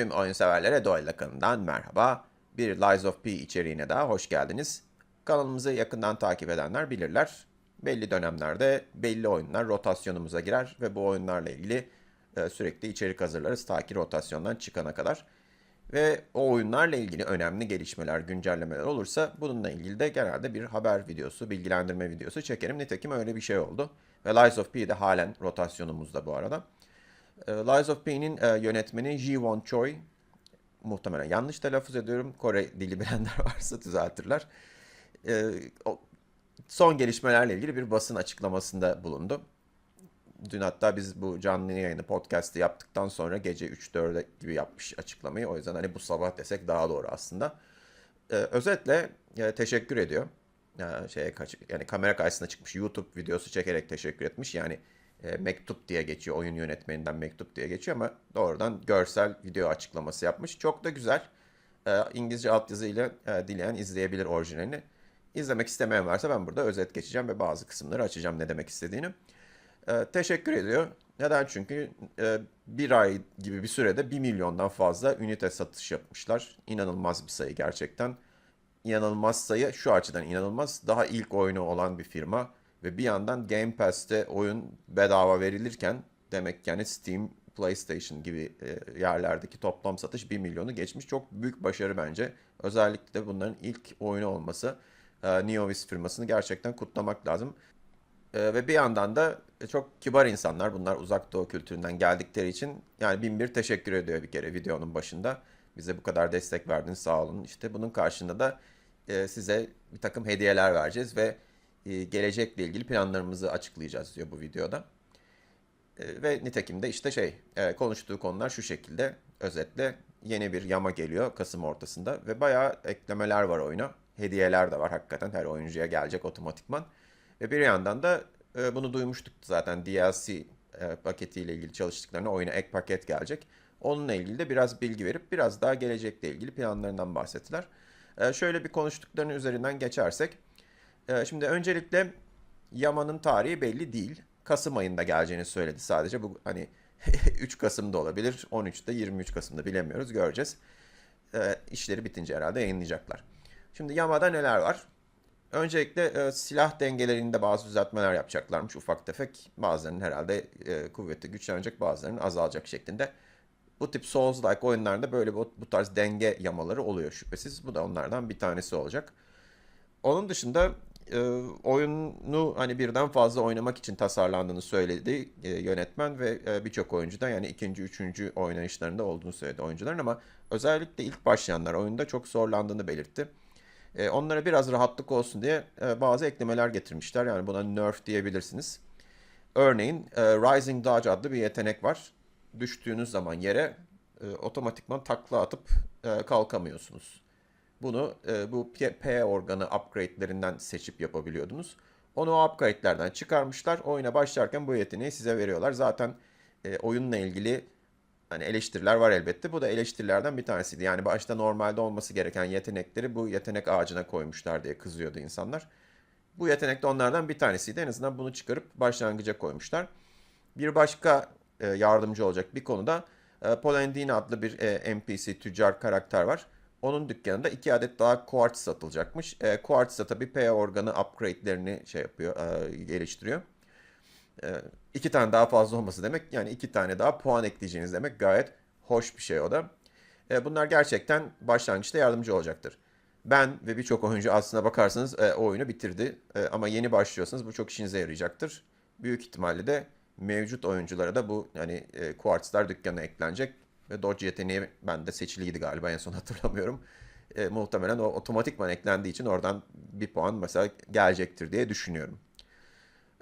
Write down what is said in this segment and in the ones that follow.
Tüm oyun severlere Doyla kanalından merhaba. Bir Lies of P içeriğine daha hoş geldiniz. Kanalımızı yakından takip edenler bilirler. Belli dönemlerde belli oyunlar rotasyonumuza girer ve bu oyunlarla ilgili e, sürekli içerik hazırlarız ta ki rotasyondan çıkana kadar. Ve o oyunlarla ilgili önemli gelişmeler, güncellemeler olursa bununla ilgili de genelde bir haber videosu, bilgilendirme videosu çekerim. Nitekim öyle bir şey oldu. Ve Lies of P de halen rotasyonumuzda bu arada. E, Lies of P'nin e, yönetmeni Ji-won Choi. Muhtemelen yanlış telaffuz ediyorum. Kore dili bilenler varsa düzeltirler. E, o- son gelişmelerle ilgili bir basın açıklamasında bulundu. Dün hatta biz bu canlı yayını podcast'ı yaptıktan sonra gece 3-4'e gibi yapmış açıklamayı. O yüzden hani bu sabah desek daha doğru aslında. Ee, özetle e, teşekkür ediyor. Ya, şeye kaç, yani kamera karşısına çıkmış YouTube videosu çekerek teşekkür etmiş. Yani e, mektup diye geçiyor. Oyun yönetmeninden mektup diye geçiyor ama doğrudan görsel video açıklaması yapmış. Çok da güzel. Ee, İngilizce altyazıyla e, dileyen izleyebilir orijinalini. İzlemek istemeyen varsa ben burada özet geçeceğim ve bazı kısımları açacağım ne demek istediğini. Ee, teşekkür ediyor. Neden? Çünkü e, bir ay gibi bir sürede 1 milyondan fazla ünite satış yapmışlar. İnanılmaz bir sayı gerçekten. İnanılmaz sayı şu açıdan inanılmaz. Daha ilk oyunu olan bir firma ve bir yandan Game Pass'te oyun bedava verilirken demek yani Steam, PlayStation gibi e, yerlerdeki toplam satış 1 milyonu geçmiş. Çok büyük başarı bence. Özellikle bunların ilk oyunu olması. E, Neovis firmasını gerçekten kutlamak lazım. Ee, ve bir yandan da çok kibar insanlar bunlar uzak doğu kültüründen geldikleri için yani bin bir teşekkür ediyor bir kere videonun başında. Bize bu kadar destek verdiniz sağ olun. İşte bunun karşında da e, size bir takım hediyeler vereceğiz ve e, gelecekle ilgili planlarımızı açıklayacağız diyor bu videoda. E, ve nitekim de işte şey e, konuştuğu konular şu şekilde özetle yeni bir yama geliyor Kasım ortasında ve bayağı eklemeler var oyuna. Hediyeler de var hakikaten her oyuncuya gelecek otomatikman. Ve bir yandan da bunu duymuştuk zaten DLC paketiyle ilgili çalıştıklarına oyuna ek paket gelecek. Onunla ilgili de biraz bilgi verip biraz daha gelecekle ilgili planlarından bahsettiler. Şöyle bir konuştuklarının üzerinden geçersek. E, şimdi öncelikle Yama'nın tarihi belli değil. Kasım ayında geleceğini söyledi sadece. Bu hani 3 Kasım'da olabilir, 13'te 23 Kasım'da bilemiyoruz göreceğiz. E, işleri bitince herhalde yayınlayacaklar. Şimdi Yama'da neler var? Öncelikle e, silah dengelerinde bazı düzeltmeler yapacaklarmış ufak tefek. Bazılarının herhalde e, kuvveti güçlenecek, bazılarının azalacak şeklinde. Bu tip Souls-like oyunlarda böyle bu, bu tarz denge yamaları oluyor şüphesiz. Bu da onlardan bir tanesi olacak. Onun dışında e, oyunu hani birden fazla oynamak için tasarlandığını söyledi e, yönetmen ve e, birçok oyuncu da yani ikinci, üçüncü oynayışlarında olduğunu söyledi oyuncuların ama özellikle ilk başlayanlar oyunda çok zorlandığını belirtti. E, onlara biraz rahatlık olsun diye e, bazı eklemeler getirmişler. Yani buna nerf diyebilirsiniz. Örneğin e, Rising Dodge adlı bir yetenek var. Düştüğünüz zaman yere e, otomatikman takla atıp e, kalkamıyorsunuz. Bunu e, bu P, P organı upgrade'lerinden seçip yapabiliyordunuz. Onu o upgrade'lerden çıkarmışlar. Oyuna başlarken bu yeteneği size veriyorlar. Zaten e, oyunla ilgili Hani eleştiriler var elbette. Bu da eleştirilerden bir tanesiydi. Yani başta normalde olması gereken yetenekleri bu yetenek ağacına koymuşlar diye kızıyordu insanlar. Bu yetenek de onlardan bir tanesiydi. En azından bunu çıkarıp başlangıca koymuşlar. Bir başka e, yardımcı olacak bir konuda e, Polendine adlı bir e, NPC tüccar karakter var. Onun dükkanında iki adet daha quartz satılacakmış. E, quartz da tabii P organı upgrade'lerini şey yapıyor, e, geliştiriyor. Ee, iki tane daha fazla olması demek yani iki tane daha puan ekleyeceğiniz demek gayet hoş bir şey o da. Ee, bunlar gerçekten başlangıçta yardımcı olacaktır. Ben ve birçok oyuncu aslına bakarsanız e, o oyunu bitirdi E, ama yeni başlıyorsanız bu çok işinize yarayacaktır. Büyük ihtimalle de mevcut oyunculara da bu hani e, kuartzlar dükkana eklenecek ve Dodge yeteneği bende seçiliydi galiba en son hatırlamıyorum. E, muhtemelen o otomatikman eklendiği için oradan bir puan mesela gelecektir diye düşünüyorum.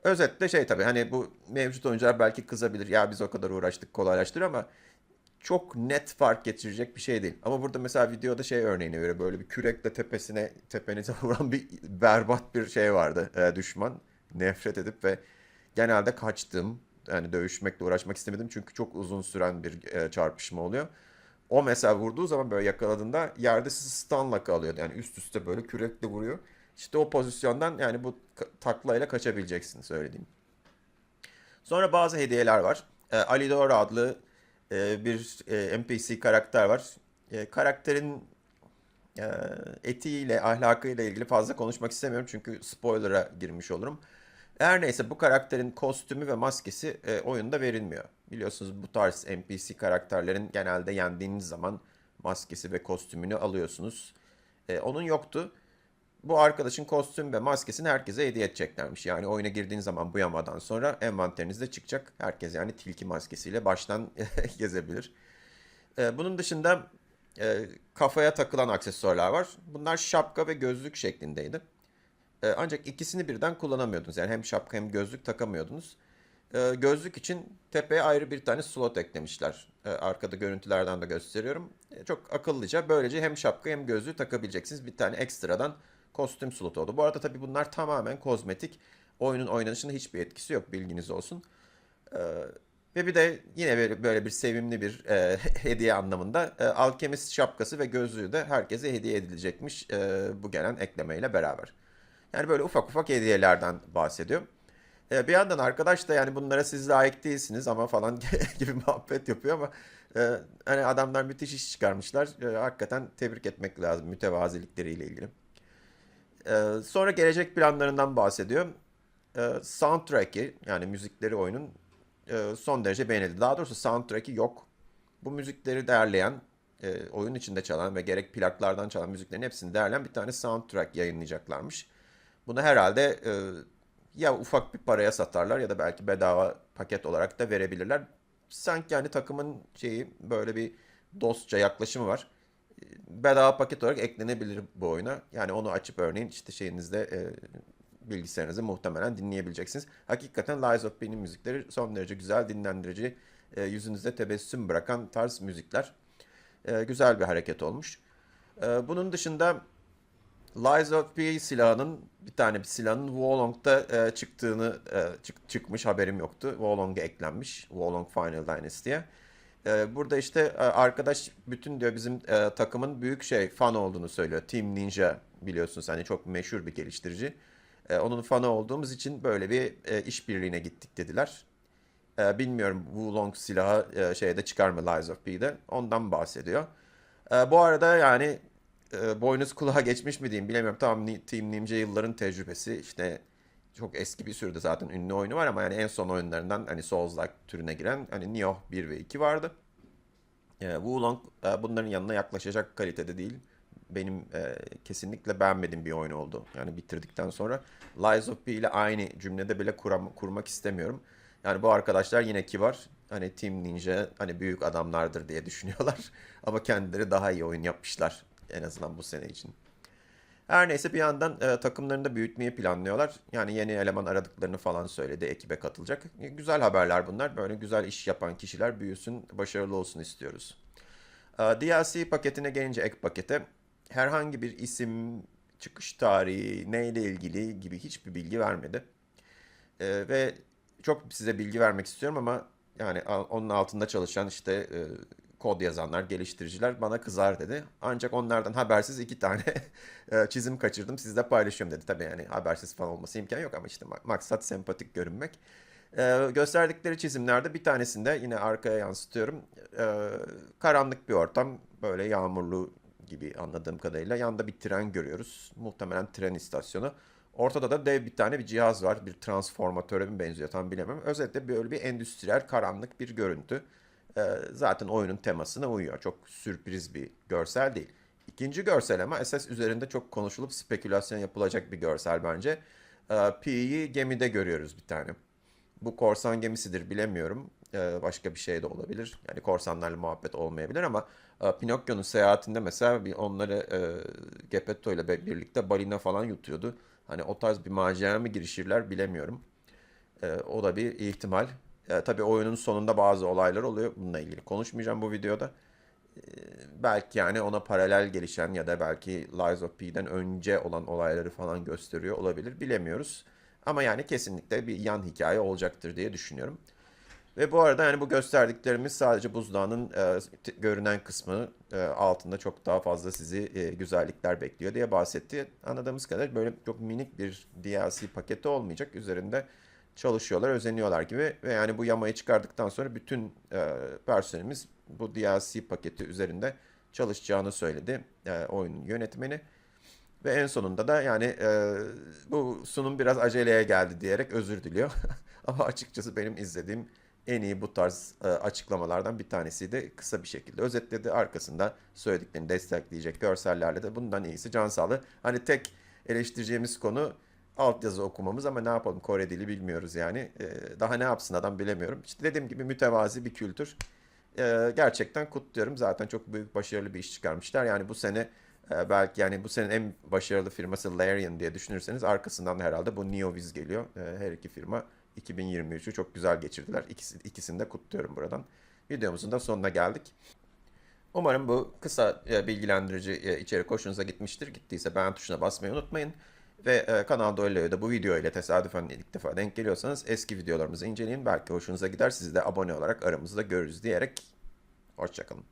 Özetle şey tabii hani bu mevcut oyuncular belki kızabilir. Ya biz o kadar uğraştık kolaylaştır ama çok net fark getirecek bir şey değil. Ama burada mesela videoda şey örneğini veriyor. Böyle bir kürekle tepesine tepenize vuran bir berbat bir şey vardı e, düşman. Nefret edip ve genelde kaçtım. Yani dövüşmekle uğraşmak istemedim çünkü çok uzun süren bir e, çarpışma oluyor. O mesela vurduğu zaman böyle yakaladığında yerde sizi stunla kalıyordu. Yani üst üste böyle kürekle vuruyor. İşte o pozisyondan yani bu taklayla kaçabileceksiniz söylediğim. Sonra bazı hediyeler var. E, Alidor adlı e, bir e, NPC karakter var. E, karakterin e, etiğiyle, ahlakıyla ilgili fazla konuşmak istemiyorum çünkü spoiler'a girmiş olurum. Her neyse bu karakterin kostümü ve maskesi e, oyunda verilmiyor. Biliyorsunuz bu tarz NPC karakterlerin genelde yendiğiniz zaman maskesi ve kostümünü alıyorsunuz. E, onun yoktu. Bu arkadaşın kostüm ve maskesini herkese hediye edeceklermiş. Yani oyuna girdiğin zaman bu yamadan sonra envanterinizde çıkacak. Herkes yani tilki maskesiyle baştan gezebilir. E, bunun dışında e, kafaya takılan aksesuarlar var. Bunlar şapka ve gözlük şeklindeydi. E, ancak ikisini birden kullanamıyordunuz. Yani hem şapka hem gözlük takamıyordunuz. E, gözlük için tepeye ayrı bir tane slot eklemişler. E, arkada görüntülerden de gösteriyorum. E, çok akıllıca. Böylece hem şapka hem gözlüğü takabileceksiniz. Bir tane ekstradan kostüm slotu oldu. Bu arada tabii bunlar tamamen kozmetik. Oyunun oynanışında hiçbir etkisi yok bilginiz olsun. E, ve bir de yine böyle, böyle bir sevimli bir e, hediye anlamında e, alkemist şapkası ve gözlüğü de herkese hediye edilecekmiş e, bu gelen eklemeyle beraber. Yani böyle ufak ufak hediyelerden bahsediyor. E, bir yandan arkadaş da yani bunlara siz layık değilsiniz ama falan gibi muhabbet yapıyor ama e, hani adamlar müthiş iş çıkarmışlar. E, hakikaten tebrik etmek lazım mütevazilikleriyle ilgili. E, sonra gelecek planlarından bahsediyor. E, soundtrack'i yani müzikleri oyunun e, son derece beğenildi. Daha doğrusu soundtrack'i yok. Bu müzikleri derleyen, e, oyun içinde çalan ve gerek plaklardan çalan müziklerin hepsini derleyen bir tane soundtrack yayınlayacaklarmış. Bunu herhalde e, ya ufak bir paraya satarlar ya da belki bedava paket olarak da verebilirler. Sanki yani takımın şeyi böyle bir dostça yaklaşımı var. E, Bedava paket olarak eklenebilir bu oyuna. Yani onu açıp örneğin işte şeyinizde e, bilgisayarınızı muhtemelen dinleyebileceksiniz. Hakikaten Lies of P'nin müzikleri son derece güzel, dinlendirici, e, yüzünüzde tebessüm bırakan tarz müzikler. E, güzel bir hareket olmuş. E, bunun dışında Lies of P silahının bir tane bir silahın Wolong'da e, çıktığını e, çık- çıkmış haberim yoktu. Wolong'a eklenmiş. Wolong Final Dynasty'ye. E, burada işte e, arkadaş bütün diyor bizim e, takımın büyük şey fan olduğunu söylüyor. Team Ninja biliyorsunuz hani çok meşhur bir geliştirici. E, onun fanı olduğumuz için böyle bir e, işbirliğine gittik dediler. E, bilmiyorum Wulong silahı e, şeyde çıkar mı Lies of P'de. Ondan bahsediyor. E, bu arada yani e, boynuz kulağa geçmiş mi diyeyim bilemiyorum. Tamam Team Ninja yılların tecrübesi işte çok eski bir sürede zaten ünlü oyunu var ama yani en son oyunlarından hani Souls-like türüne giren hani Nioh 1 ve 2 vardı. E, Wulong e, bunların yanına yaklaşacak kalitede değil. Benim e, kesinlikle beğenmediğim bir oyun oldu. Yani bitirdikten sonra Lies of P ile aynı cümlede bile kuram- kurmak istemiyorum. Yani bu arkadaşlar yine kibar. Hani Team Ninja hani büyük adamlardır diye düşünüyorlar. Ama kendileri daha iyi oyun yapmışlar en azından bu sene için. Her neyse bir yandan e, takımlarını da büyütmeyi planlıyorlar. Yani yeni eleman aradıklarını falan söyledi. Ekibe katılacak. E, güzel haberler bunlar. Böyle güzel iş yapan kişiler büyüsün, başarılı olsun istiyoruz. E, DLC paketine gelince ek pakete herhangi bir isim, çıkış tarihi, neyle ilgili gibi hiçbir bilgi vermedi. E, ve çok size bilgi vermek istiyorum ama yani onun altında çalışan işte e, kod yazanlar, geliştiriciler bana kızar dedi. Ancak onlardan habersiz iki tane e, çizim kaçırdım. Sizle paylaşıyorum dedi. Tabii yani habersiz falan olması imkan yok ama işte ma- maksat sempatik görünmek. E, gösterdikleri çizimlerde bir tanesinde yine arkaya yansıtıyorum. E, karanlık bir ortam, böyle yağmurlu gibi anladığım kadarıyla. Yanında bir tren görüyoruz. Muhtemelen tren istasyonu. Ortada da dev bir tane bir cihaz var. Bir transformatöre mi benziyor tam bilemem. Özetle böyle bir endüstriyel karanlık bir görüntü. Ee, zaten oyunun temasına uyuyor. Çok sürpriz bir görsel değil. İkinci görsel ama esas üzerinde çok konuşulup spekülasyon yapılacak bir görsel bence. Ee, Pi'yi gemide görüyoruz bir tane. Bu korsan gemisidir bilemiyorum. Ee, başka bir şey de olabilir. Yani korsanlarla muhabbet olmayabilir ama e, Pinokyo'nun seyahatinde mesela onları e, Geppetto ile birlikte balina falan yutuyordu. Hani o tarz bir maceraya mı girişirler bilemiyorum. O da bir ihtimal. Ee, tabii oyunun sonunda bazı olaylar oluyor. Bununla ilgili konuşmayacağım bu videoda. Ee, belki yani ona paralel gelişen ya da belki Lies of P'den önce olan olayları falan gösteriyor olabilir. Bilemiyoruz. Ama yani kesinlikle bir yan hikaye olacaktır diye düşünüyorum. Ve bu arada yani bu gösterdiklerimiz sadece buzdağının e, görünen kısmı e, altında çok daha fazla sizi e, güzellikler bekliyor diye bahsetti. Anladığımız kadar böyle çok minik bir DLC paketi olmayacak. Üzerinde çalışıyorlar, özeniyorlar gibi ve yani bu yamayı çıkardıktan sonra bütün e, personelimiz bu DLC paketi üzerinde çalışacağını söyledi e, oyunun yönetmeni. Ve en sonunda da yani e, bu sunum biraz aceleye geldi diyerek özür diliyor. Ama açıkçası benim izlediğim en iyi bu tarz e, açıklamalardan bir tanesiydi. Kısa bir şekilde özetledi. Arkasında söylediklerini destekleyecek görsellerle de bundan iyisi can sağlığı. Hani tek eleştireceğimiz konu altyazı okumamız ama ne yapalım Kore dili bilmiyoruz yani. E, daha ne yapsın adam bilemiyorum. İşte dediğim gibi mütevazi bir kültür. E, gerçekten kutluyorum. Zaten çok büyük başarılı bir iş çıkarmışlar. Yani bu sene e, belki yani bu senenin en başarılı firması Larian diye düşünürseniz arkasından da herhalde bu NeoViz geliyor. E, her iki firma 2023'ü çok güzel geçirdiler. İkisi, ikisini de kutluyorum buradan. Videomuzun da sonuna geldik. Umarım bu kısa e, bilgilendirici e, içerik hoşunuza gitmiştir. Gittiyse beğen tuşuna basmayı unutmayın. Ve e, kanalda öyle ya da bu video ile tesadüfen ilk defa denk geliyorsanız eski videolarımızı inceleyin. Belki hoşunuza gider. Sizi de abone olarak aramızda görürüz diyerek hoşçakalın.